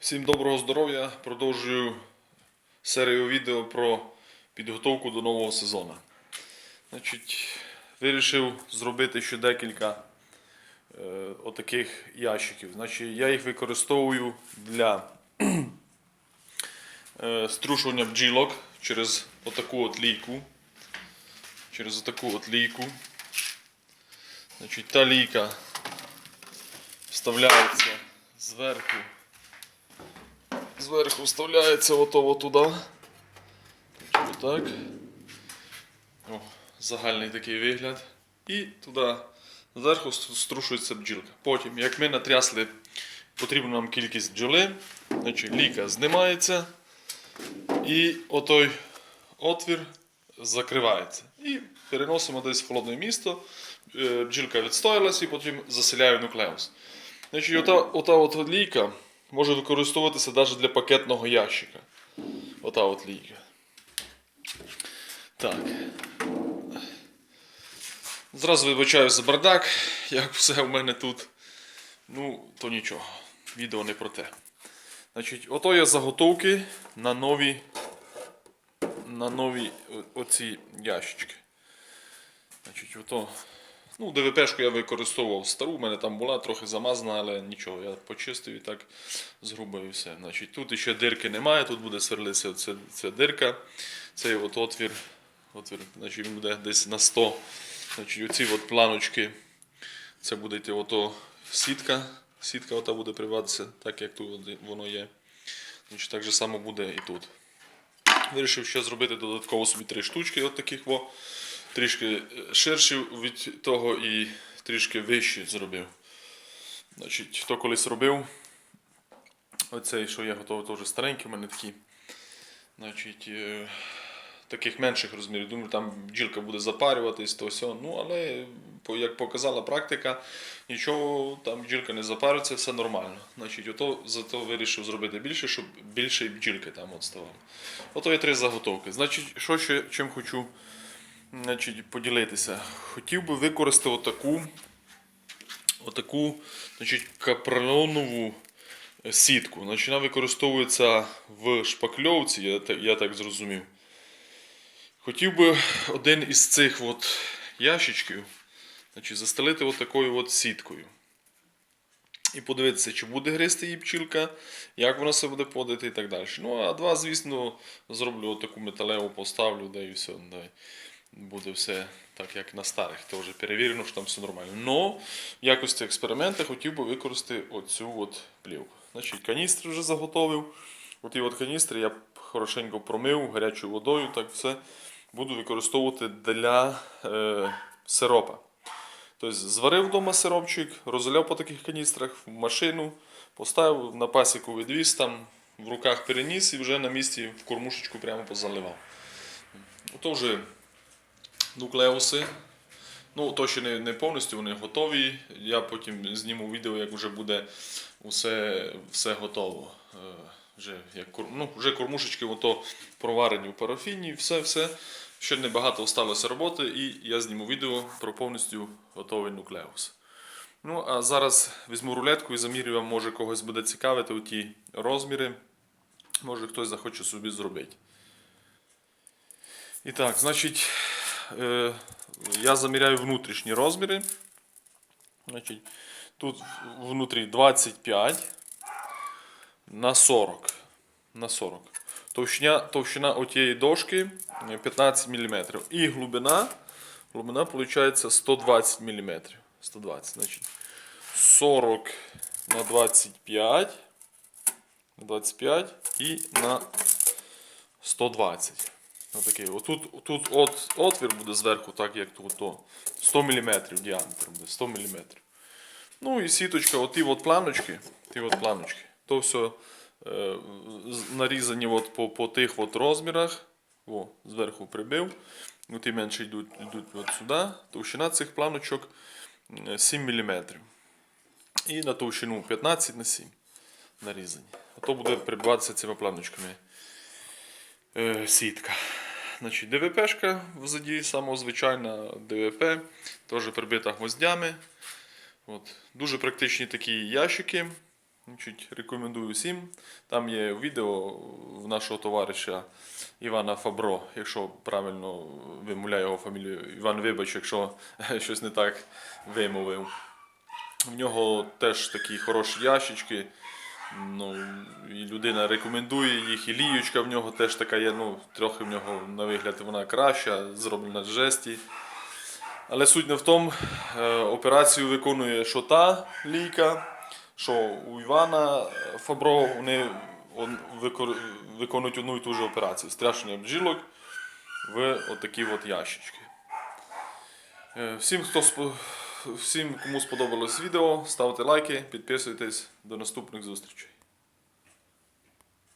Всім доброго здоров'я! Продовжую серію відео про підготовку до нового сезону. Значить, вирішив зробити ще декілька е, отаких ящиків. Значить, я їх використовую для е, струшування бджілок через отаку от лійку. Через отаку от лійку. Значить, та лійка вставляється зверху Зверху вставляється ото туди. Отак. О, загальний такий вигляд. І туди зверху струшується бджілка. Потім, як ми натрясли потрібну нам кількість бджоли, значить ліка знімається і отой отвір закривається. І переносимо десь в холодне місто. Е, Бджілка відстоялась і потім заселяє нуклеус. Значить, ота, ота от лійка може використовуватися навіть для пакетного ящика. Ота от лійка. Так. Зразу вибачаю за бардак, як все в мене тут. Ну, то нічого. Відео не про те. Значить, ото є заготовки на нові, на нові оці ящички. Значить, ото Ну, ДВПшку я використовував стару, у мене там була трохи замазана, але нічого, я почистив і так згрубив і все. Значить, тут ще дирки немає, тут буде сверлитися ця, ця дирка. Цей от отвір, отвір значить, він буде десь на 100. Значить, оці от планочки, це буде йти ото сітка. Сітка ота буде приватися, так як тут воно є. Значить, так же само буде і тут. Вирішив ще зробити додатково собі три штучки от таких во. Трішки е, ширші від того і трішки вищі зробив. Значить, хто колись робив, оцей, що я готовий, теж старенький, у мене такі. Значить, е, таких менших розмірів. Думаю, там бджілка буде запарюватись, то все. Ну, але як показала практика, нічого там бджілка не запариться, все нормально. Значить, ото, зато вирішив зробити більше, щоб більше бджілки там от ставало. Ото є три заготовки. Значить, що ще чим хочу значить, поділитися. Хотів би використати отаку, отаку значить, капронову сітку. Значить, вона використовується в шпакльовці, я, я так зрозумів. Хотів би один із цих от ящичків значить, застелити от такою от сіткою. І подивитися, чи буде гристи її пчілка, як вона себе буде подати і так далі. Ну, а два, звісно, зроблю таку металеву, поставлю, да і все. Да, буде все так, як на старих. Це вже перевірено, що там все нормально. Но в якості експерименту хотів би використати оцю от плівку. Значить, каністри вже заготовив. Оті от каністри я хорошенько промив гарячою водою, так все буду використовувати для е, сиропа. Тобто зварив вдома сиропчик, розляв по таких каністрах в машину, поставив на пасіку відвіз, там в руках переніс і вже на місці в кормушечку прямо позаливав. Ото вже нуклеуси. Ну, то ще не, не повністю вони готові. Я потім зніму відео, як вже буде усе, все готово. Е, Вже, як, ну, вже кормушечки ото проварені в парафіні, все, все. Ще небагато залишилося роботи, і я зніму відео про повністю готовий нуклеус. Ну, а зараз візьму рулетку і замірю вам, може когось буде цікавити у ті розміри. Може хтось захоче собі зробити. І так, значить, я заміряю внутрішні розміри. Значить, тут внутрі 25 на 40. На 40. Товщина, товщина отієї дошки е, 15 мм. І глибина, глибина виходить 120 мм. 120, значить, 40 на 25. На 25 і на 120. Отакий. Отут, тут от, отвір буде зверху, так як тут. То 100 мм діаметр буде. 100 мм. Ну і сіточка, оті от планочки, ті от планочки, то все е, нарізані от по, по тих от розмірах. О, зверху прибив. Ну, ті менше йдуть, йдуть от сюди. Товщина цих планочок е, 7 мм. І на товщину 15 на 7 нарізані. А то буде прибиватися цими планочками е, сітка. Значить, ДВПшка взаді, сама звичайна ДВП, теж прибита гвоздями. От. Дуже практичні такі ящики. Значить, рекомендую всім. Там є відео в нашого товариша Івана Фабро, якщо правильно вимовляю його фамілію. Іван, вибач, якщо щось не так вимовив. В нього теж такі хороші ящички. Ну, і людина рекомендує їх, і ліючка в нього теж така є. Ну, трохи в нього на вигляд вона краща, зроблена з жесті. Але суть не в тому, е, операцію виконує що та лійка, що у Івана Фабро вони виконують одну і ту ж операцію. Стряшення бджілок в отакі от ящички. Е, Всім, хто всім, кому сподобалось відео, ставте лайки, підписуйтесь. До наступних зустрічей.